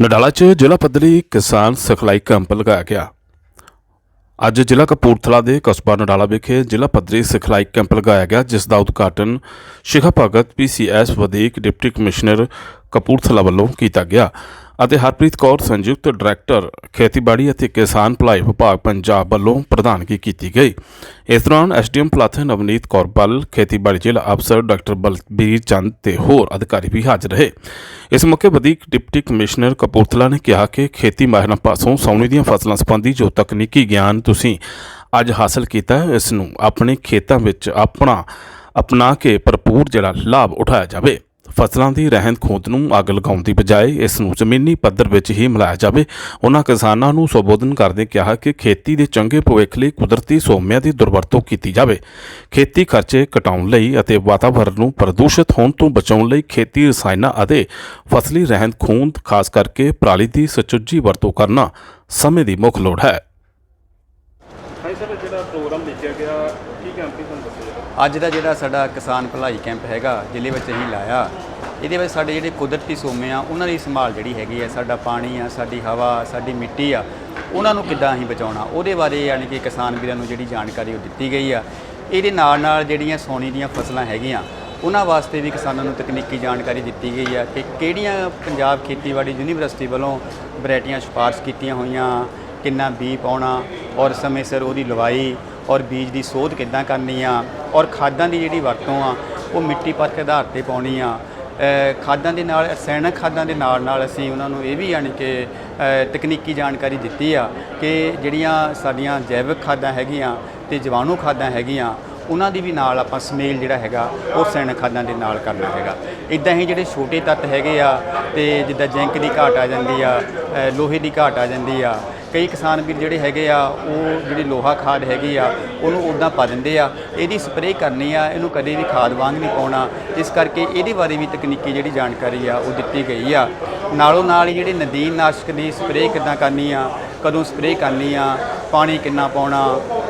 ਨਡਾਲਾ 'ਚ ਜ਼ਿਲ੍ਹਾ ਪੱਧਰੀ ਕਿਸਾਨ ਸਿਖਲਾਈ ਕੈਂਪ ਲਗਾਇਆ ਗਿਆ। ਅੱਜ ਜ਼ਿਲ੍ਹਾ ਕਪੂਰਥਲਾ ਦੇ ਕਸਬਾ ਨਡਾਲਾ ਵਿਖੇ ਜ਼ਿਲ੍ਹਾ ਪੱਧਰੀ ਸਿਖਲਾਈ ਕੈਂਪ ਲਗਾਇਆ ਗਿਆ, ਜਿਸ ਦਾ ਉਦਘਾਟਨ ਸ਼ਿਖਾ ਭਗਤ ਪੀਸੀਐਸ ਵਧੀਕ ਡਿਪਟੀ ਕਮਿਸ਼ਨਰ ਕਪੂਰਥਲਾ ਵੱਲੋਂ ਕੀਤਾ ਗਿਆ। ਅਤੇ ਹਰਪ੍ਰੀਤ ਕੌਰ, ਸੰਯੁਕਤ ਡਾਇਰੈਕਟਰ, ਖੇਤੀਬਾੜੀ ਅਤੇ ਕਿਸਾਨ ਭਲਾਈ ਵਿਭਾਗ ਪੰਜਾਬ ਵੱਲੋਂ ਪ੍ਰਧਾਨਗੀ ਕੀਤੀ ਗਈ। ਇਸ ਦੌਰਾਨ ਐਸਡੀਐਮ ਪਲਾਥ ਨਵਨੀਤ ਕੌਰ ਬੱਲ ਖੇਤੀਬਾੜੀ ਜ਼ਿਲ੍ਹਾ ਅਫਸਰ ਡਾਕਟਰ ਬਲਬੀਰ ਚੰਦ ਤੇ ਹੋਰ ਅਧਿਕਾਰੀ ਵੀ ਹਾਜ਼ਰ ਰਹੇ। ਇਸ ਮੌਕੇ ਵਧੀਕ ਡਿਪਟੀ ਕਮਿਸ਼ਨਰ ਕਪੂਰਥਲਾ ਨੇ ਕਿਹਾ ਕਿ ਖੇਤੀ ਮਾਹਿਰਾਂ ਪਾਸੋਂ ਸਾਉਣੀ ਦੀਆਂ ਫਸਲਾਂ ਸੰਬੰਧੀ ਜੋ ਤਕਨੀਕੀ ਗਿਆਨ ਤੁਸੀਂ ਅੱਜ ਹਾਸਲ ਕੀਤਾ ਇਸ ਨੂੰ ਆਪਣੇ ਖੇਤਾਂ ਵਿੱਚ ਆਪਣਾ, ਅਪਣਾ ਕੇ ਭਰਪੂਰ ਜਿਹੜਾ ਲਾਭ ਉਠਾਇਆ ਜਾਵੇ। ਫਸਲਾਂ ਦੀ ਰਹਿੰਦ ਖੂੰਦ ਨੂੰ ਅੱਗ ਲਗਾਉਣ ਦੀ ਬਜਾਏ ਇਸ ਨੂੰ ਜ਼ਮੀਨੀ ਪੱਧਰ ਵਿੱਚ ਹੀ ਮਿਲਾਇਆ ਜਾਵੇ। ਉਹਨਾਂ ਕਿਸਾਨਾਂ ਨੂੰ ਸੰਬੋਧਨ ਕਰਦੇ ਕਿਹਾ ਕਿ ਖੇਤੀ ਦੇ ਚੰਗੇ ਭਵਿੱਖ ਲਈ ਕੁਦਰਤੀ ਸੋਮਿਆਂ ਦੀ ਦੁਰਵਰਤੋਂ ਕੀਤੀ ਜਾਵੇ। ਖੇਤੀ ਖਰਚੇ ਘਟਾਉਣ ਲਈ ਅਤੇ ਵਾਤਾਵਰਣ ਨੂੰ ਪ੍ਰਦੂਸ਼ਿਤ ਹੋਣ ਤੋਂ ਬਚਾਉਣ ਲਈ ਖੇਤੀ ਰਸਾਇਣਾਂ ਅਤੇ ਫਸਲੀ ਰਹਿੰਦ ਖੂੰਦ ਖਾਸ ਕਰਕੇ ਪਰਾਲੀ ਦੀ ਸੁਚੱਜੀ ਵਰਤੋਂ ਕਰਨਾ ਸਮੇਂ ਦੀ ਮੁੱਖ ਲੋੜ ਹੈ ਹਾਂਜੀ ਸਰ ਜਿਹੜਾ ਪ੍ਰੋਗਰਾਮ ਲਿਖਿਆ ਗਿਆ ਕੀ ਕੈਂਪ ਸੀ ਤੁਹਾਨੂੰ ਦੱਸਿਆ ਜਾਵੇ ਅੱਜ ਦਾ ਜਿਹੜਾ ਸਾਡਾ ਕਿਸਾਨ ਭਲਾਈ ਕੈਂਪ ਹੈਗਾ, ਜ਼ਿਲ੍ਹੇ ਵਿੱਚ ਅਸੀਂ ਲਾਇਆ, ਇਹਦੇ ਵਿੱਚ ਸਾਡੇ ਜਿਹੜੇ ਕੁਦਰਤੀ ਸੋਮੇ ਆ, ਉਹਨਾਂ ਦੀ ਸੰਭਾਲ ਜਿਹੜੀ ਹੈਗੀ ਆ, ਸਾਡਾ ਪਾਣੀ ਆ, ਸਾਡੀ ਹਵਾ, ਸਾਡੀ ਮਿੱਟੀ ਆ, ਉਹਨਾਂ ਨੂੰ ਕਿੱਦਾਂ ਅਸੀਂ ਬਚਾਉਣਾ? ਉਹਦੇ ਬਾਰੇ ਯਾਨੀ ਕਿ ਕਿਸਾਨ ਵੀਰਾਂ ਨੂੰ ਜਿਹੜੀ ਜਾਣਕਾਰੀ ਉਹ ਦਿੱਤੀ ਗਈ ਆ। ਇਹਦੇ ਨਾਲ ਨਾਲ ਜਿਹੜੀਆਂ ਸੋਨੀ ਦੀਆਂ ਫਸਲਾਂ ਹੈਗੀਆਂ, ਉਹਨਾਂ ਵਾਸਤੇ ਵੀ ਕਿਸਾਨਾਂ ਨੂੰ ਤਕਨੀਕੀ ਜਾਣਕਾਰੀ ਦਿੱਤੀ ਗਈ ਆ ਕਿ ਕਿਹੜੀਆਂ ਪੰਜਾਬ ਖੇਤੀਬਾੜੀ ਯੂਨੀਵਰਸਿਟੀ ਵੱਲੋਂ ਵੈਰਾਈਟੀਆਂ ਸਿਫਾਰਸ਼ ਕੀਤੀਆਂ ਹੋਈਆਂ ਕਿੰਨਾ ਬੀ ਪਾਉਣਾ ਔਰ ਸਮੇਂ ਸਿਰ ਉਹਦੀ ਲਵਾਈ ਔਰ ਬੀਜ ਦੀ ਸੋਧ ਕਿੱਦਾਂ ਕਰਨੀ ਆ ਔਰ ਖਾਦਾਂ ਦੀ ਜਿਹੜੀ ਵਰਤੋਂ ਆ, ਉਹ ਮਿੱਟੀ ਪਰਖ ਆਧਾਰ ਤੇ ਪਾਉਣੀ ਆ। ਖਾਦਾਂ ਦੇ ਨਾਲ, ਰਸਾਇਣਕ ਖਾਦਾਂ ਦੇ ਨਾਲ ਨਾਲ ਅਸੀਂ ਉਹਨਾਂ ਨੂੰ ਇਹ ਵੀ ਯਾਨੀ ਕਿ ਤਕਨੀਕੀ ਜਾਣਕਾਰੀ ਦਿੱਤੀ ਆ ਕਿ ਜਿਹੜੀਆਂ ਸਾਡੀਆਂ ਜੈਵਿਕ ਖਾਦਾਂ ਹੈਗੀਆਂ ਤੇ ਜੀਵਾਣੂ ਖਾਦਾਂ ਹੈਗੀਆਂ ਉਹਨਾਂ ਦੀ ਵੀ ਨਾਲ ਆਪਾਂ ਸਮੇਲ ਜਿਹੜਾ ਹੈਗਾ, ਉਹ ਰਸਾਇਣਕ ਖਾਦਾਂ ਦੇ ਨਾਲ ਕਰਨਾ ਹੈਗਾ। ਇਦਾਂ ਹੀ ਜਿਹੜੇ ਛੋਟੇ ਤੱਤ ਹੈਗੇ ਆ, ਤੇ ਜਿੱਦਾਂ ਜ਼ਿੰਕ ਦੀ ਘਾਟ ਆ ਜਾਂਦੀ ਆ ਲੋਹੇ ਦੀ ਘਾਟ ਆ ਜਾਂਦੀ ਆ, ਕਈ ਕਿਸਾਨ ਵੀਰ ਜਿਹੜੇ ਹੈਗੇ ਆ, ਉਹ ਜਿਹੜੀ ਲੋਹਾ ਖਾਦ ਹੈਗੀ ਆ, ਉਹਨੂੰ ਉਦਾਂ ਪਾ ਦਿੰਦੇ ਆ। ਇਹਦੀ ਸਪਰੇਅ ਕਰਨੀ ਆ, ਇਹਨੂੰ ਕਦੇ ਵੀ ਖਾਦ ਵਾਂਗ ਨਹੀਂ ਪਾਉਣਾ। ਇਸ ਕਰਕੇ ਇਹਦੇ ਬਾਰੇ ਵੀ ਤਕਨੀਕੀ ਜਿਹੜੀ ਜਾਣਕਾਰੀ ਆ, ਉਹ ਦਿੱਤੀ ਗਈ ਆ। ਨਾਲੋਂ ਨਾਲ ਹੀ ਜਿਹੜੇ ਨਦੀਨ ਨਾਸ਼ਕ ਦੀ ਸਪਰੇਅ ਕਿੱਦਾਂ ਕਰਨੀ ਆ, ਕਦੋਂ ਸਪਰੇਅ ਕਰਨੀ ਆ, ਪਾਣੀ ਕਿੰਨਾ ਪਾਉਣਾ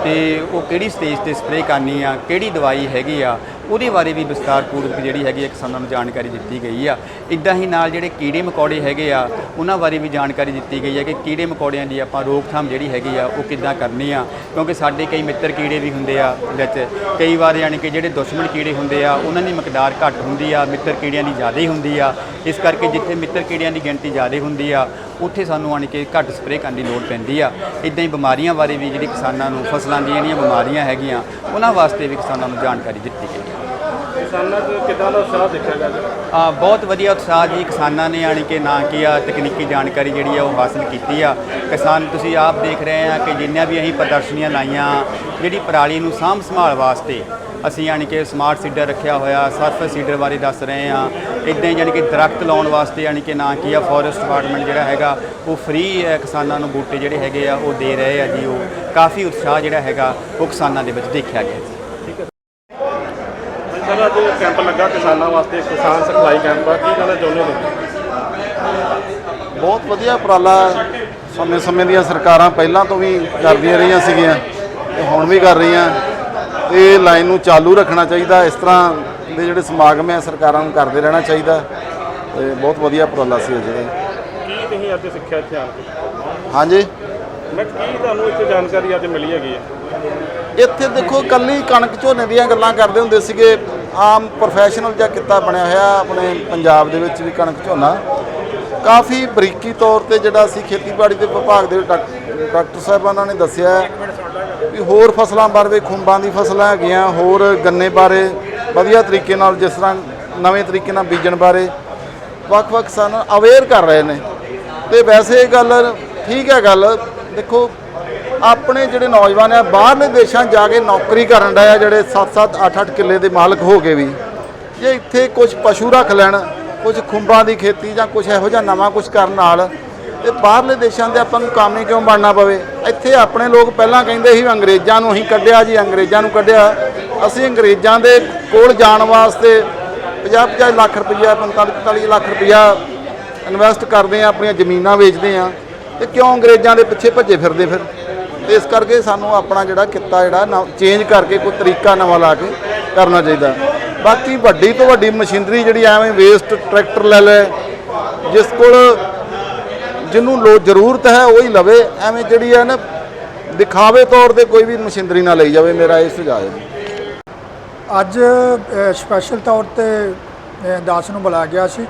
ਤੇ ਉਹ ਕਿਹੜੀ ਸਟੇਜ ਤੇ ਸਪਰੇਅ ਕਰਨੀ ਆ, ਕਿਹੜੀ ਦਵਾਈ ਹੈਗੀ ਆ, ਉਹਦੇ ਬਾਰੇ ਵੀ ਵਿਸਤਾਰਪੂਰਵਕ ਜਿਹੜੀ ਹੈਗੀ ਆ ਕਿਸਾਨਾਂ ਨੂੰ ਜਾਣਕਾਰੀ ਦਿੱਤੀ ਗਈ ਆ। ਇਦਾਂ ਹੀ ਨਾਲ ਜਿਹੜੇ ਕੀੜੇ ਮਕੌੜੇ ਹੈਗੇ ਆ, ਉਹਨਾਂ ਬਾਰੇ ਵੀ ਜਾਣਕਾਰੀ ਦਿੱਤੀ ਗਈ ਆ ਕਿ ਕੀੜੇ ਮਕੌੜਿਆਂ ਦੀ ਆਪਾਂ ਰੋਕਥਾਮ ਜਿਹੜੀ ਹੈਗੀ ਆ, ਉਹ ਕਿੱਦਾਂ ਕਰਨੀ ਆ। ਕਿਉਂਕਿ ਸਾਡੇ ਕਈ ਮਿੱਤਰ ਕੀੜੇ ਵੀ ਹੁੰਦੇ ਆ ਵਿੱਚ। ਕਈ ਵਾਰ ਯਾਨੀ ਕਿ ਜਿਹੜੇ ਦੁਸ਼ਮਣ ਕੀੜੇ ਹੁੰਦੇ ਆ, ਉਹਨਾਂ ਦੀ ਮਕਦਾਰ ਘੱਟ ਹੁੰਦੀ ਆ, ਮਿੱਤਰ ਕੀੜਿਆਂ ਦੀ ਜ਼ਿਆਦਾ ਹੀ ਹੁੰਦੀ ਆ। ਇਸ ਕਰਕੇ ਜਿੱਥੇ ਮਿੱਤਰ ਕੀੜਿਆਂ ਦੀ ਗਿਣਤੀ ਜ਼ਿਆਦਾ ਹੁੰਦੀ ਆ ਉੱਥੇ ਸਾਨੂੰ ਆਣ ਕੇ ਘੱਟ ਸਪਰੇਅ ਕਰਨ ਦੀ ਲੋੜ ਪੈਂਦੀ ਆ। ਇਦਾਂ ਹੀ ਬਿਮਾਰੀਆਂ ਬਾਰੇ ਵੀ ਜਿਹੜੀ ਕਿਸਾਨਾਂ ਨੂੰ ਫਸਲਾਂ ਦੀਆਂ ਜਿਹੜੀਆਂ ਬਿਮਾਰੀਆਂ ਹੈਗੀਆਂ ਉਹਨਾਂ ਵਾਸਤੇ ਵੀ ਕਿਸਾਨਾਂ ਨੂੰ ਜਾਣਕਾਰੀ ਦਿੱਤੀ ਗਈ ਕਿਸਾਨਾਂ 'ਚ ਕਿੱਦਾਂ ਦਾ ਉਤਸ਼ਾਹ ਦੇਖਿਆ ਗਿਆ ਜੀ? ਆ ਬਹੁਤ ਵਧੀਆ ਉਤਸ਼ਾਹ ਜੀ ਕਿਸਾਨਾਂ ਨੇ ਆਣ ਕੇ ਨਾ ਕੀ ਆ ਤਕਨੀਕੀ ਜਾਣਕਾਰੀ ਜਿਹੜੀ ਆ ਉਹ ਹਾਸਲ ਕੀਤੀ ਆ। ਕਿਸਾਨ ਤੁਸੀਂ ਆਪ ਦੇਖ ਰਹੇ ਆ ਕਿ ਜਿੰਨੀਆਂ ਵੀ ਅਸੀਂ ਪ੍ਰਦਰਸ਼ਨੀਆਂ ਲਾਈਆਂ ਜਿਹੜੀ ਪਰਾਲੀ ਨੂੰ ਸਾਂਭ ਸੰਭਾਲ ਵਾਸਤੇ ਅਸੀਂ ਯਾਨੀ ਕਿ ਸਮਾਰਟ ਸੀਡਰ ਰੱਖਿਆ ਹੋਇਆ ਸਰਫੇਸ ਸੀਡਰ ਬਾਰੇ ਦੱਸ ਰਹੇ ਆ ਇਦਾਂ ਹੀ ਯਾਨੀ ਕਿ ਦਰਖਤ ਲਾਉਣ ਵਾਸਤੇ ਯਾਨੀ ਕਿ ਨਾ ਕੀ ਆ ਫੋਰੈਸਟ ਡਿਪਾਰਟਮੈਂਟ ਜਿਹੜਾ ਹੈਗਾ ਉਹ ਫ੍ਰੀ ਕਿਸਾਨਾਂ ਨੂੰ ਬੂਟੇ ਜਿਹੜੇ ਹੈਗੇ ਆ ਉਹ ਦੇ ਰਹੇ ਆ ਜੀ ਉਹ। ਕਾਫੀ ਉਤਸ਼ਾਹ ਜਿਹੜਾ ਹੈਗਾ ਉਹ ਕਿਸਾਨਾਂ ਦੇ ਵਿੱਚ ਦੇਖਿਆ ਗਿਆ ਜੀ। ਸਰ ਅੱਜ ਕੈਂਪ ਲੱਗਾ ਕਿਸਾਨਾਂ ਵਾਸਤੇ ਕਿਸਾਨ ਸਿਖਲਾਈ ਕੈਂਪ ਆ ਕੀ ਕਹਿਣਾ ਚਾਹੁੰਦੇ ਹੋ ਬਹੁਤ ਵਧੀਆ ਉਪਰਾਲਾ ਸਮੇਂ-ਸਮੇਂ ਦੀਆਂ ਸਰਕਾਰਾਂ ਪਹਿਲਾਂ ਤੋਂ ਵੀ ਕਰਦੀਆਂ ਰਹੀਆਂ ਸੀਗੀਆਂ ਤੇ ਹੁਣ ਵੀ ਕਰ ਰਹੀਆਂ। ਇਹ ਲਾਈਨ ਨੂੰ ਚਾਲੂ ਰੱਖਣਾ ਚਾਹੀਦਾ ਇਸ ਤਰ੍ਹਾਂ ਦੇ ਜਿਹੜੇ ਸਮਾਗਮ ਹੈ ਸਰਕਾਰਾਂ ਨੂੰ ਕਰਦੇ ਰਹਿਣਾ ਚਾਹੀਦਾ। ਤੇ ਬਹੁਤ ਵਧੀਆ ਉਪਰਾਲਾ ਸੀ ਅੱਜ ਦਾ ਕੀ ਤੁਸੀਂ ਅੱਜ ਸਿੱਖਿਆ ਇੱਥੇ ਕੇ? ਹਾਂਜੀ? ਮੈਂ ਕੀ ਤੁਹਾਨੂੰ ਇੱਥੇ ਜਾਣਕਾਰੀ ਅੱਜ ਮਿਲੀ ਹੈਗੀ ਹੈ? ਇੱਥੇ ਦੇਖੋ ਕੱਲੀ ਕਣਕ ਝੋਨੇ ਦੀਆਂ ਗੱਲਾਂ ਕਰਦੇ ਹੁੰਦੇ ਸੀਗੇ। ਆਮ ਪ੍ਰੋਫੈਸ਼ਨਲ ਜਿਹਾ ਕਿੱਤਾ ਬਣਿਆ ਹੋਇਆ ਆਪਣੇ ਪੰਜਾਬ ਦੇ ਵਿੱਚ ਵੀ ਕਣਕ ਝੋਨਾ। ਕਾਫੀ ਬਰੀਕੀ ਤੌਰ ਤੇ ਜਿਹੜਾ ਸੀ ਖੇਤੀਬਾੜੀ ਦੇ ਵਿਭਾਗ ਦੇ ਡਾਕ- ਡਾਕਟਰ ਸਾਹਿਬਾਨਾਂ ਨੇ ਦੱਸਿਆ। ਵੀ ਹੋਰ ਫਸਲਾਂ ਬਾਰੇ ਖੁੰਬਾਂ ਦੀ ਫਸਲਾਂ ਹੈਗੀਆਂ, ਹੋਰ ਗੰਨੇ ਬਾਰੇ ਵਧੀਆ ਤਰੀਕੇ ਨਾਲ ਜਿਸ ਤਰ੍ਹਾਂ ਨਵੇਂ ਤਰੀਕੇ ਨਾਲ ਬੀਜਣ ਬਾਰੇ ਵੱਖ-ਵੱਖ ਕਿਸਾਨ ਅਵੇਅਰ ਕਰ ਰਹੇ ਨੇ। ਤੇ ਵੈਸੇ ਇਹ ਗੱਲ ਠੀਕ ਹੈ ਗੱਲ, ਦੇਖੋ ਆਪਣੇ ਜਿਹੜੇ ਨੌਜਵਾਨ ਆ, ਬਾਹਰਲੇ ਦੇਸ਼ਾਂ 'ਚ ਜਾ ਕੇ ਨੌਕਰੀ ਕਰਨ ਡਏ ਆ ਜਿਹੜੇ 7-7 8-8 ਕਿੱਲੇ ਦੇ ਮਾਲਕ ਹੋ ਗਏ ਵੀ। ਜੇ ਇੱਥੇ ਕੁਝ ਪਸ਼ੂ ਰੱਖ ਲੈਣ ਕੁਝ ਖੁੰਬਾਂ ਦੀ ਖੇਤੀ ਜਾਂ ਕੁਝ ਇਹੋ ਜਿਹਾ ਨਵਾਂ ਕੁਝ ਕਰਨ ਨਾਲ ਤੇ ਬਾਹਰਲੇ ਦੇਸ਼ਾਂ ਦੇ ਆਪਾਂ ਨੂੰ ਕਾਮੇ ਕਿਉਂ ਬਣਨਾ ਪਵੇ? ਇੱਥੇ ਆਪਣੇ ਲੋਕ ਪਹਿਲਾਂ ਕਹਿੰਦੇ ਸੀ ਅੰਗਰੇਜ਼ਾਂ ਨੂੰ ਅਸੀਂ ਕੱਢਿਆ ਜੀ, ਅੰਗਰੇਜ਼ਾਂ ਨੂੰ ਕੱਢਿਆ। ਅਸੀਂ ਅੰਗਰੇਜ਼ਾਂ ਦੇ ਕੋਲ ਜਾਣ ਵਾਸਤੇ 50-50 ਲੱਖ ਰੁਪਈਆ 45-45 ਲੱਖ ਰੁਪਈਆ ਇਨਵੈਸਟ ਕਰਦੇ ਆ ਆਪਣੀਆਂ ਜ਼ਮੀਨਾਂ ਵੇਚਦੇ ਆ ਤੇ ਕਿਉਂ ਅੰਗਰੇਜ਼ਾਂ ਦੇ ਪਿੱਛੇ ਭੱਜੇ ਫਿਰਦੇ ਫਿਰ? ਤੇ ਇਸ ਕਰਕੇ ਸਾਨੂੰ ਆਪਣਾ ਜਿਹੜਾ ਕਿੱਤਾ ਜਿਹੜਾ ਚੇਂਜ ਕਰਕੇ ਕੋਈ ਤਰੀਕਾ ਨਵਾਂ ਲਾ ਕੇ ਕਰਨਾ ਚਾਹੀਦਾ। ਬਾਕੀ ਵੱਡੀ ਤੋਂ ਵੱਡੀ ਮਸ਼ੀਨਰੀ ਜਿਹੜੀ ਐਵੇਂ ਵੇਸਟ ਟਰੈਕਟਰ ਲੈ ਲੈ ਜਿਸ ਕੋਲ ਜਿਹਨੂੰ ਲੋ ਜ਼ਰੂਰਤ ਹੈ ਉਹ ਹੀ ਲਵੇ, ਐਵੇਂ ਜਿਹੜੀ ਹੈ ਨਾ, ਦਿਖਾਵੇ ਤੌਰ ਤੇ ਕੋਈ ਵੀ ਮਸ਼ੀਨਰੀ ਨਾ ਲਈ ਜਾਵੇ, ਮੇਰਾ ਇਹ ਸੁਝਾਅ ਹੈ। ਅੱਜ ਸਪੈਸ਼ਲ ਤੌਰ ਤੇ ਦਾਸ ਨੂੰ ਬੁਲਾਇਆ ਗਿਆ ਸੀ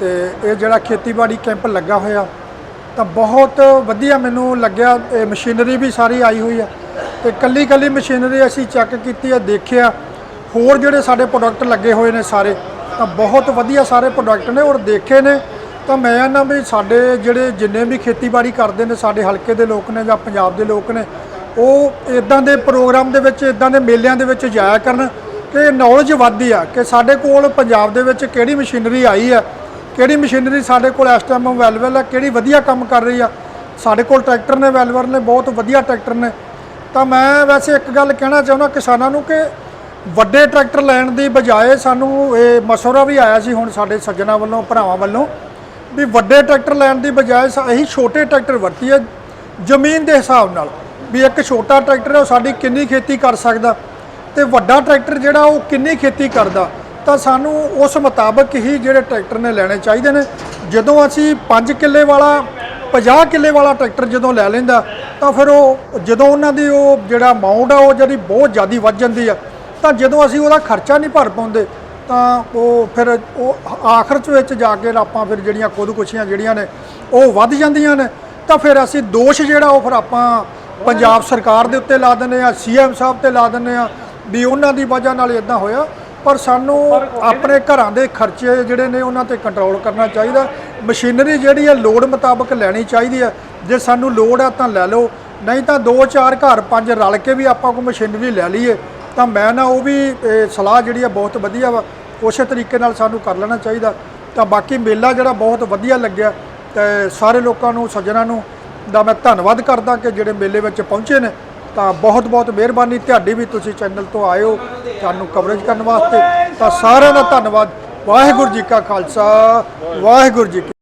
ਤੇ ਇਹ ਜਿਹੜਾ ਖੇਤੀਬਾੜੀ ਕੈਂਪ ਲੱਗਾ ਹੋਇਆ, ਤਾਂ ਬਹੁਤ ਵਧੀਆ ਮੈਨੂੰ ਲੱਗਿਆ, ਇਹ ਮਸ਼ੀਨਰੀ ਵੀ ਸਾਰੀ ਆਈ ਹੋਈ ਆ ਤੇ ਕੱਲੀ ਕੱਲੀ ਮਸ਼ੀਨਰੀ ਅਸੀਂ ਚੈੱਕ ਕੀਤੀ ਆ ਦੇਖਿਆ, ਹੋਰ ਜਿਹੜੇ ਸਾਡੇ ਪ੍ਰੋਡਕਟ ਲੱਗੇ ਹੋਏ ਨੇ ਸਾਰੇ, ਤਾਂ ਬਹੁਤ ਵਧੀਆ ਸਾਰੇ ਪ੍ਰੋਡਕਟ ਨੇ ਔਰ ਦੇਖੇ ਨੇ ਤਾਂ ਮੈਂ ਨਾ ਵੀ ਸਾਡੇ ਜਿਹੜੇ ਜਿੰਨੇ ਵੀ ਖੇਤੀਬਾੜੀ ਕਰਦੇ ਨੇ, ਸਾਡੇ ਹਲਕੇ ਦੇ ਲੋਕ ਨੇ ਜਾਂ ਪੰਜਾਬ ਦੇ ਲੋਕ ਨੇ, ਉਹ ਇਦਾਂ ਦੇ ਪ੍ਰੋਗਰਾਮ ਦੇ ਵਿੱਚ ਇਦਾਂ ਦੇ ਮੇਲਿਆਂ ਦੇ ਵਿੱਚ ਜਾਇਆ ਕਰਨ ਕਿ ਨੌਲੇਜ ਵੱਧਦੀ ਆ ਕਿ ਸਾਡੇ ਕੋਲ ਪੰਜਾਬ ਦੇ ਵਿੱਚ ਕਿਹੜੀ ਮਸ਼ੀਨਰੀ ਆਈ ਆ, ਕਿਹੜੀ ਮਸ਼ੀਨਰੀ ਸਾਡੇ ਕੋਲ ਇਸ ਟਾਈਮ ਅਵੇਲੇਬਲ ਆ, ਕਿਹੜੀ ਵਧੀਆ ਕੰਮ ਕਰ ਰਹੀ ਆ। ਸਾਡੇ ਕੋਲ ਟਰੈਕਟਰ ਨੇ ਅਵੇਲੇਬਲ ਨੇ, ਬਹੁਤ ਵਧੀਆ ਟਰੈਕਟਰ ਨੇ। ਤਾਂ ਮੈਂ ਵੈਸੇ ਇੱਕ ਗੱਲ ਕਹਿਣਾ ਚਾਹੁੰਦਾ ਕਿਸਾਨਾਂ ਨੂੰ ਕਿ ਵੱਡੇ ਟਰੈਕਟਰ ਲੈਣ ਦੀ ਬਜਾਏ ਸਾਨੂੰ ਇਹ ਮਸ਼ਵਰਾ ਵੀ ਆਇਆ ਸੀ ਹੁਣ ਸਾਡੇ ਸੱਜਣਾ ਵੱਲੋਂ, ਭਰਾਵਾਂ ਵੱਲੋਂ। ਵੀ ਵੱਡੇ ਟਰੈਕਟਰ ਲੈਣ ਦੀ ਬਜਾਏ ਅਸੀਂ ਛੋਟੇ ਟਰੈਕਟਰ ਵਰਤੀਏ ਜ਼ਮੀਨ ਦੇ ਹਿਸਾਬ ਨਾਲ, ਵੀ ਇੱਕ ਛੋਟਾ ਟਰੈਕਟਰ ਹੈ, ਉਹ ਸਾਡੀ ਕਿੰਨੀ ਖੇਤੀ ਕਰ ਸਕਦਾ ਤੇ ਵੱਡਾ ਟਰੈਕਟਰ ਜਿਹੜਾ, ਉਹ ਕਿੰਨੀ ਖੇਤੀ ਕਰਦਾ, ਤਾਂ ਸਾਨੂੰ ਉਸ ਮੁਤਾਬਕ ਹੀ ਜਿਹੜੇ ਟਰੈਕਟਰ ਨੇ ਲੈਣੇ ਚਾਹੀਦੇ ਨੇ। ਜਦੋਂ ਅਸੀਂ 5 ਕਿੱਲੇ ਵਾਲਾ 50 ਕਿੱਲੇ ਵਾਲਾ ਟਰੈਕਟਰ ਜਦੋਂ ਲੈ ਲੈਂਦਾ, ਤਾਂ ਫਿਰ ਉਹ ਜਦੋਂ ਉਹਨਾਂ ਦੀ ਉਹ ਜਿਹੜਾ ਅਮਾਉਂਟ ਆ, ਉਹ ਜਿਹੜੀ ਬਹੁਤ ਜ਼ਿਆਦਾ ਵੱਧ ਜਾਂਦੀ ਆ। ਤਾਂ ਜਦੋਂ ਅਸੀਂ ਉਹਦਾ ਖਰਚਾ ਨਹੀਂ ਭਰ ਪਾਉਂਦੇ ਤਾਂ ਉਹ ਫਿਰ ਉਹ ਆਖਰ ਚ ਵਿੱਚ ਜਾ ਕੇ ਆਪਾਂ ਫਿਰ ਜਿਹੜੀਆਂ ਖੁਦਕੁਸ਼ੀਆਂ ਜਿਹੜੀਆਂ ਨੇ, ਉਹ ਵੱਧ ਜਾਂਦੀਆਂ ਨੇ। ਤਾਂ ਫਿਰ ਅਸੀਂ ਦੋਸ਼ ਜਿਹੜਾ ਉਹ ਫਿਰ ਆਪਾਂ ਪੰਜਾਬ ਸਰਕਾਰ ਦੇ ਉੱਤੇ ਲਾ ਦਿੰਦੇ ਆ ਸੀਐਮ ਸਾਹਿਬ ਤੇ ਲਾ ਦਿੰਦੇ ਆ ਵੀ ਉਹਨਾਂ ਦੀ ਵਜ੍ਹਾ ਨਾਲ ਇਦਾਂ ਹੋਇਆ। ਪਰ ਸਾਨੂੰ ਆਪਣੇ ਘਰਾਂ ਦੇ ਖਰਚੇ ਜਿਹੜੇ ਨੇ ਉਹਨਾਂ ਤੇ ਕੰਟਰੋਲ ਕਰਨਾ ਚਾਹੀਦਾ। ਮਸ਼ੀਨਰੀ ਜਿਹੜੀ ਹੈ, ਲੋੜ ਮੁਤਾਬਕ ਲੈਣੀ ਚਾਹੀਦੀ ਹੈ। ਜੇ ਸਾਨੂੰ ਲੋੜ ਆ ਤਾਂ ਲੈ ਲਓ, ਨਹੀਂ ਤਾਂ ਦੋ ਚਾਰ ਘਰ ਪੰਜ ਰਲ ਕੇ ਵੀ ਆਪਾਂ ਕੋਈ ਮਸ਼ੀਨਰੀ ਲੈ ਲਈਏ। ਤਾਂ ਮੈਂ ਨਾ ਉਹ ਵੀ ਸਲਾਹ ਜਿਹੜੀ ਆ ਬਹੁਤ ਵਧੀਆ ਵਾ। ਉਸੇ ਤਰੀਕੇ ਨਾਲ ਸਾਨੂੰ ਕਰ ਲੈਣਾ ਚਾਹੀਦਾ। ਤਾਂ ਬਾਕੀ ਮੇਲਾ ਜਿਹੜਾ ਬਹੁਤ ਵਧੀਆ ਲੱਗਿਆ ਤੇ ਸਾਰੇ ਲੋਕਾਂ ਨੂੰ, ਸੱਜਣਾ ਨੂੰ ਦਾ ਮੈਂ ਧੰਨਵਾਦ ਕਰਦਾ ਕਿ ਜਿਹੜੇ ਮੇਲੇ ਵਿੱਚ ਪਹੁੰਚੇ ਨੇ। ਤਾਂ ਬਹੁਤ ਬਹੁਤ ਮਿਹਰਬਾਨੀ। ਤੁਹਾਡੀ ਵੀ ਤੁਸੀਂ ਚੈਨਲ ਤੋਂ ਆਏ ਹੋ ਤੁਹਾਨੂੰ ਕਵਰੇਜ ਕਰਨ ਵਾਸਤੇ। ਤਾਂ ਸਾਰਿਆਂ ਦਾ ਧੰਨਵਾਦ। ਵਾਹਿਗੁਰੂ ਜੀ ਕਾ ਖਾਲਸਾ, ਵਾਹਿਗੁਰੂ ਜੀ